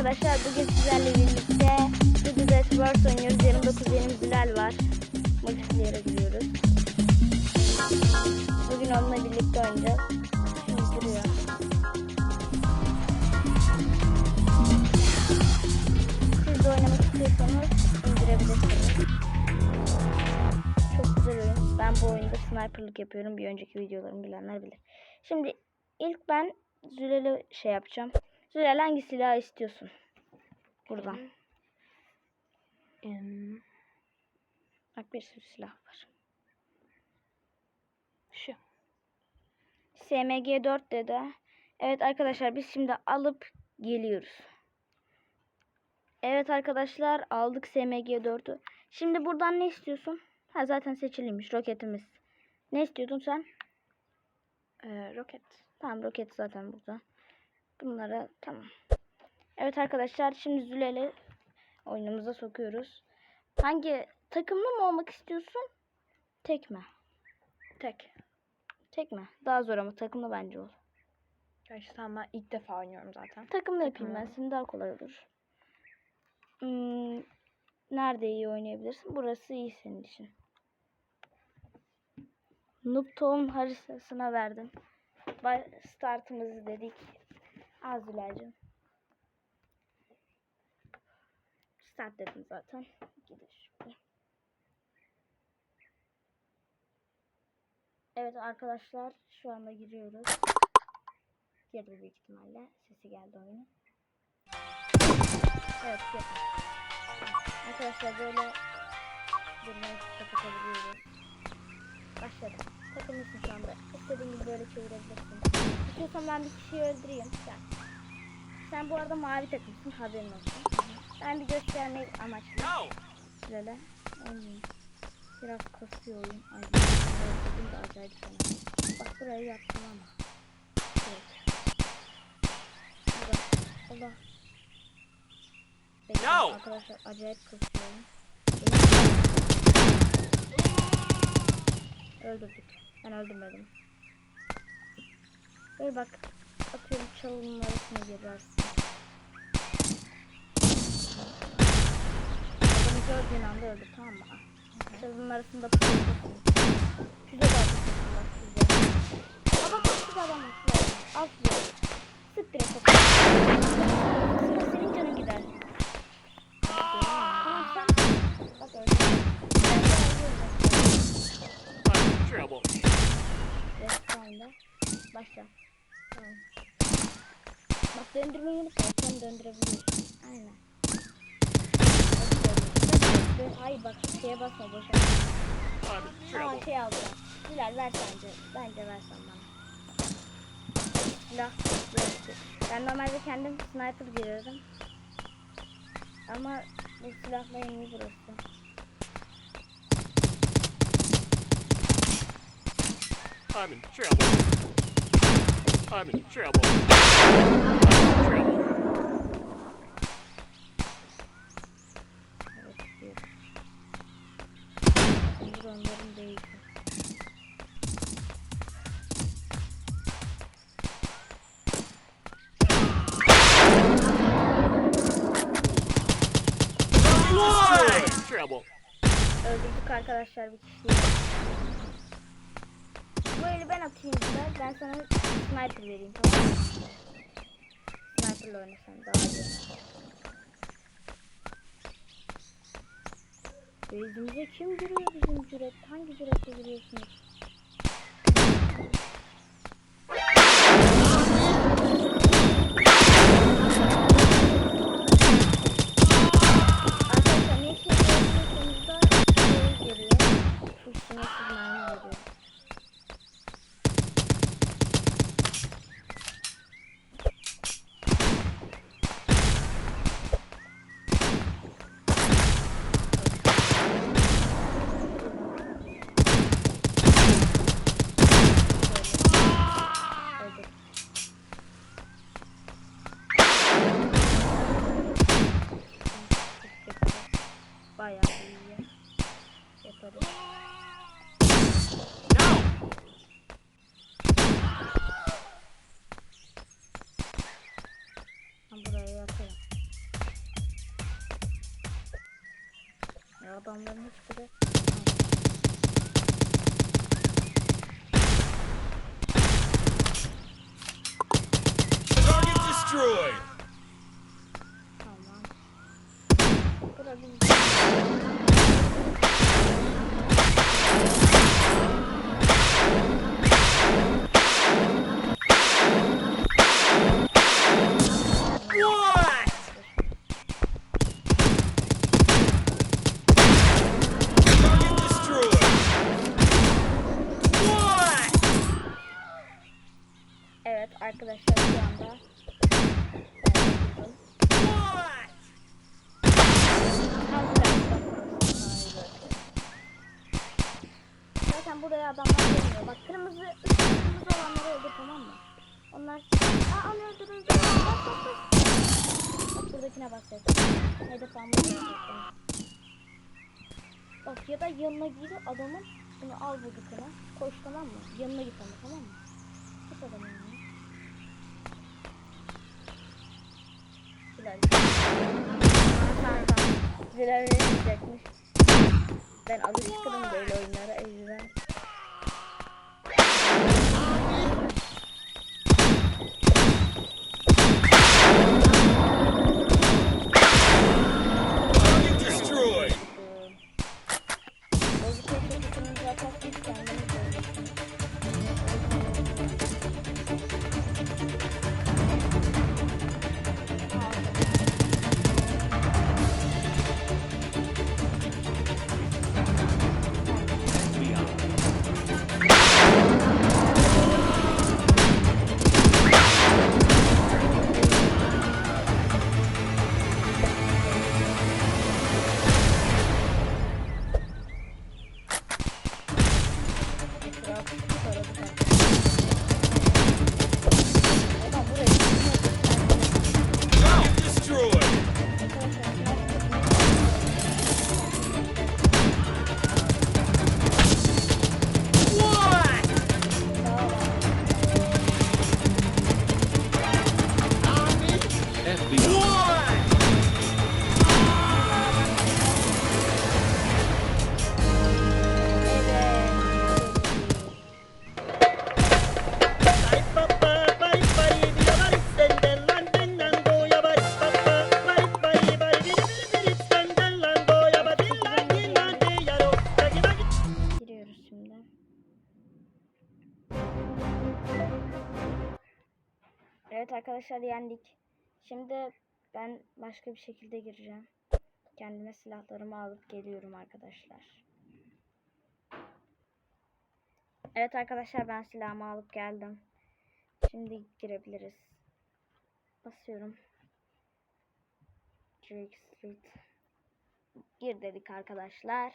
arkadaşlar bugün sizlerle birlikte Good Dead Wars oynuyoruz. Yanımda kuzenim Zülal var. Multiplayer'e gidiyoruz. Bugün onunla birlikte oynayacağız. Şimdi duruyor. Siz de oynamak istiyorsanız indirebilirsiniz. Çok güzel oyun. Ben bu oyunda sniperlık yapıyorum. Bir önceki videolarımı bilenler bilir. Şimdi ilk ben Zülal'e şey yapacağım. Zülal hangi silahı istiyorsun? Buradan. Em, Bak bir sürü silah var. şu. SMG 4 dedi. Evet arkadaşlar biz şimdi alıp geliyoruz. Evet arkadaşlar aldık SMG 4'ü. Şimdi buradan ne istiyorsun? Ha zaten seçiliymiş roketimiz. Ne istiyordun sen? Ee, roket. Tamam roket zaten burada. Bunlara tamam. Evet arkadaşlar şimdi Zülal'i oyunumuza sokuyoruz. Hangi takımlı mı olmak istiyorsun? Tek mi? Tek. Tek mi? Daha zor ama takımlı bence ol. Gerçekten ben ilk defa oynuyorum zaten. Takımlı yapayım ben senin daha kolay olur. Hmm, nerede iyi oynayabilirsin? Burası iyi senin için. Noob Town haritasına verdim. Startımızı dedik. Az Zülal'cim. Start dedim zaten. Gidiş. Evet arkadaşlar şu anda giriyoruz. Girdi büyük ihtimalle. Sesi geldi oyunun. Evet girdi. Arkadaşlar böyle durmayı kapatabiliyoruz. Başladı. Takılmışsın şu anda. İstediğin gibi böyle çevirebilirsin. İstiyorsan ben bir kişiyi öldüreyim. Sen. Sen bu arada mavi takımsın haberin olsun. Ben bir göstermek amaçlı. Şöyle. oynayayım. Biraz kasıyor oyun. Ay, bugün de acayip fena. Bak burayı yaptım ama. Evet. Allah. Allah. Bekle No! arkadaşlar acayip kasıyor. Öldürdük. Ben öldürmedim. Böyle bak. Atıyorum çalının arasına girersin. Adamı gördüğün anda öldür tamam mı? Çalının arasında. Şurada da tutuyorsun bak şurada. Aa bak bak şurada adam var. şurada. Al şuraya. Sık direkt kapıyı. Sonra senin canın gider. Tamam sen. Bak öldü. Ben de öldürdüm. I'm in trouble. Respawn'da. Başla. Tamam. Bak döndürmeyi unutma. Sen döndürebiliyorsun. Aynen. Hayır bak şeye basma boşa. I'm in Aa trouble. şey aldı. Bilal ver bence. Versen bana. Silah. Ben normalde kendim sniper giriyordum. Ama bu silahla en iyi burası. I'm in trouble. I'm in trouble. Trouble. Öldürdük arkadaşlar bir kişiyi. Bu eli ben atayım size. Ben sana sniper vereyim tamam mı? Sniper'la oynasan daha iyi. Bezimize kim giriyor bizim cüret? Hangi cüretle giriyorsunuz? Adamların hiçbiri. Target destroyed. Tamam. Bura bizim. What? Target destroyed. What? Evet arkadaşlar şu anda. What? Zaten buraya adamlar gelmiyor. Bak kırmızı, üç kırmızı olanları öldür tamam mı? Onlar... Aa anı öldürüldü. Bak bak bak. Bak buradakine basacağız. Hedef almayı Bak ya da yanına gir adamın. Bunu al bu dükkanı. Koş tamam mı? Yanına git ama tamam mı? Git adamın yanına. Tamam. Hilal verilmeyecekmiş. Ben alışkınım böyle oyunlara Evet arkadaşlar yendik. Şimdi ben başka bir şekilde gireceğim. Kendime silahlarımı alıp geliyorum arkadaşlar. Evet arkadaşlar ben silahımı alıp geldim. Şimdi girebiliriz. Basıyorum. Drake Street. Gir dedik arkadaşlar.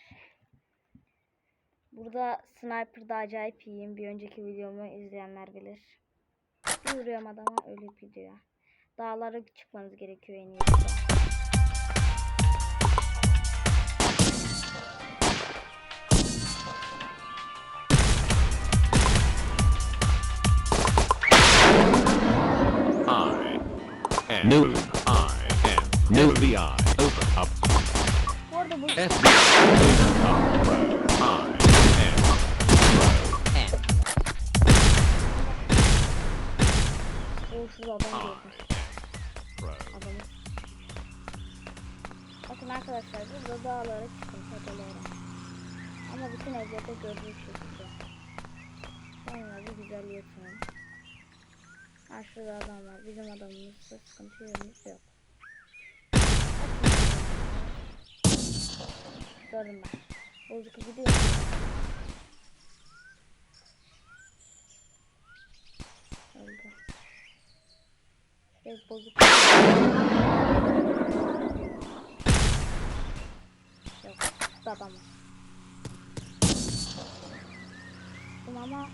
Burada sniper'da acayip iyiyim. Bir önceki videomu izleyenler bilir. Vuruyorum adama ölüp gidiyor. Dağlara çıkmanız gerekiyor en iyisi. I am new. I am new FBI. Open up. FBI. Uğursuz adam gördüm. Adamı. Bakın arkadaşlar burada dağlara çıkın tepelere. Ama bütün evlerde gördüğü şekilde. Sonra bir güzel yatın. Ha şurada adam var. Bizim adamımızda sıkıntı yerimiz yok. Gördüm ben. Bozuk gidiyor. Öldü. Şey bozuk. Yok. Babam. Ama yok.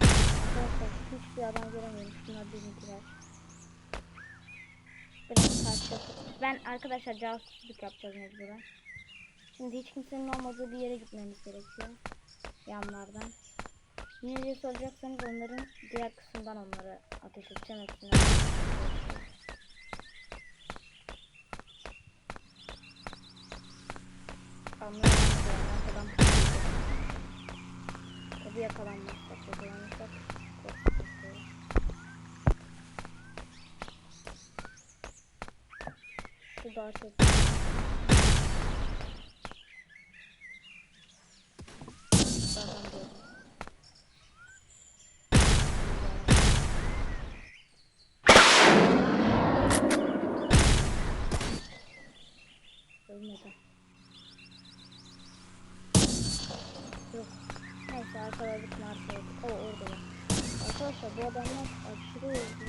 Arkadaşlar hiçbir adam göremiyorum. Şunlar bizimkiler. Biraz karşı. Ben arkadaşlar casusluk yapacağız mecburen. Şimdi hiç kimsenin olmadığı bir yere gitmemiz gerekiyor. Yanlardan. Nereye soracaksanız onların diğer kısımdan onları ateş edeceğim hepsini. Anlıyorum. Arkadan Tabi yakalanmazsak yakalanırsak Şu daha çok Neyse arkaladık markayı. O orada var. Arkadaşlar bu adamlar aşırı hızlı.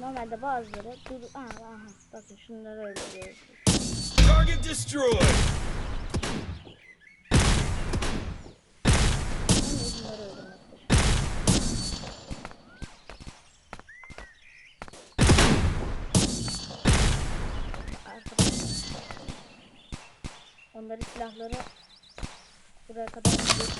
Normalde bazıları dur aha aha bakın şunları öldürüyor. Target destroyed. Bunları öldürmektir. Arkadaşlar. Onların silahları buraya kadar geçmiyor.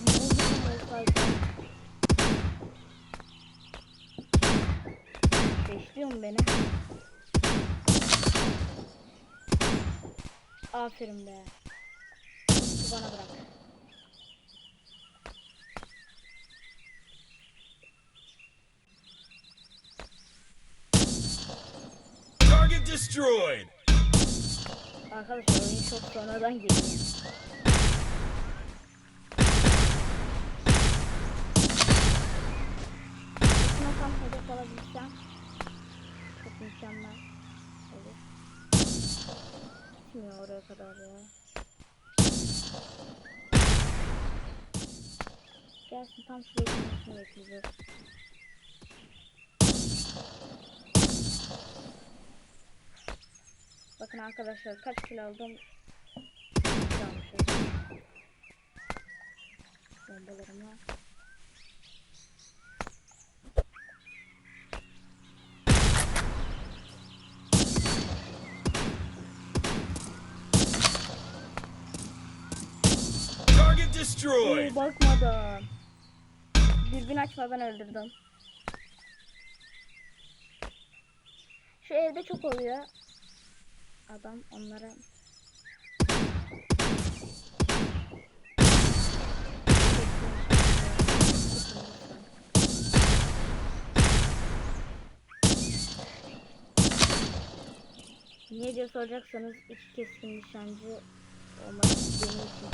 Bu bizim olsaydı Beşliyor mu beni? Aferin be. Bana bırak. Target destroyed. Arkadaşlar oyun çok sonradan geliyor. Aslında tam hedef alabilsem çok mükemmel olur. Gitmiyor oraya kadar ya. Gelsin tam şuraya gitmesini Bakın arkadaşlar kaç kilo aldım. Bombalarımı. Target Oo, destroyed. bakmadan. Dürbün açmadan öldürdüm. Şu evde çok oluyor. Adam onlara Niye diye soracaksanız iki keskin nişancı olmak benim için.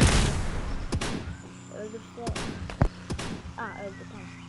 Öldürse... Aa öldü tamam.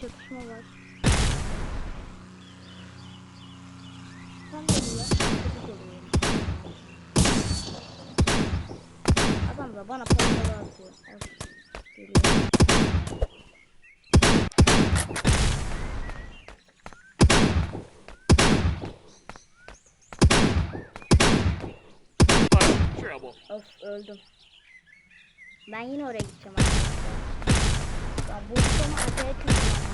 Çatışma var. Tam geliyor. Çabuk oluyor. Adam da bana pompalı atıyor. Geliyor. Of öldüm. Ben yine oraya gideceğim. Bu sonu acayip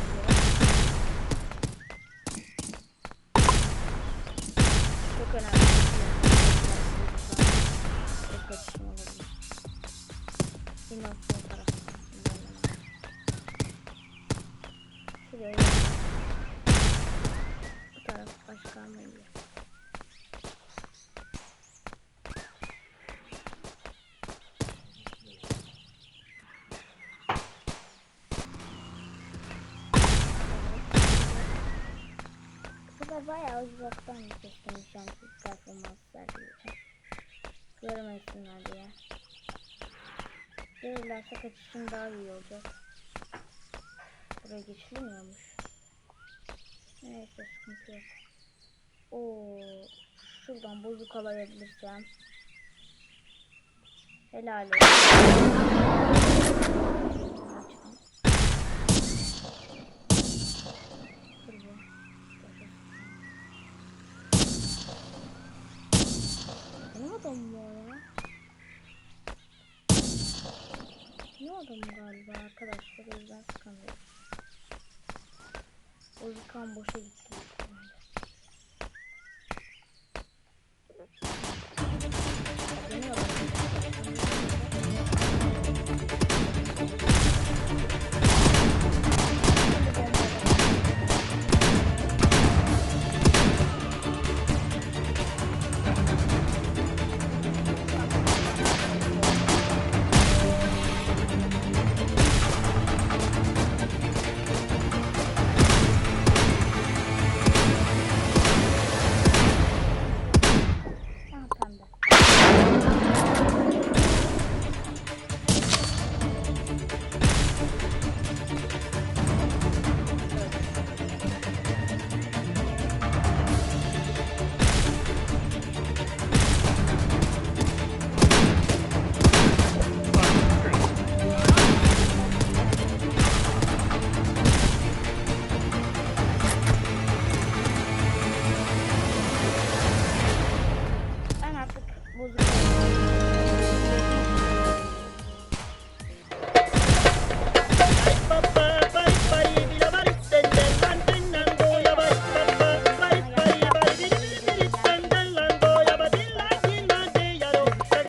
Da bayağı uzaktan keskin nişancı performans sergileyeceğim. Görmesinler diye. Görürlerse kaçışım daha iyi olacak. Buraya geçilmiyormuş. Neyse sıkıntı yok. Oo, şuradan bozuk alayabilirsem. Helal olsun. Açtım. Dur bu. Yaşasın. Adam mı o ya? Ne adam galiba arkadaşlar o yüzden sıkamıyorum. O yıkan boşa gitti. büyük ihtimalle. Dönüyorum.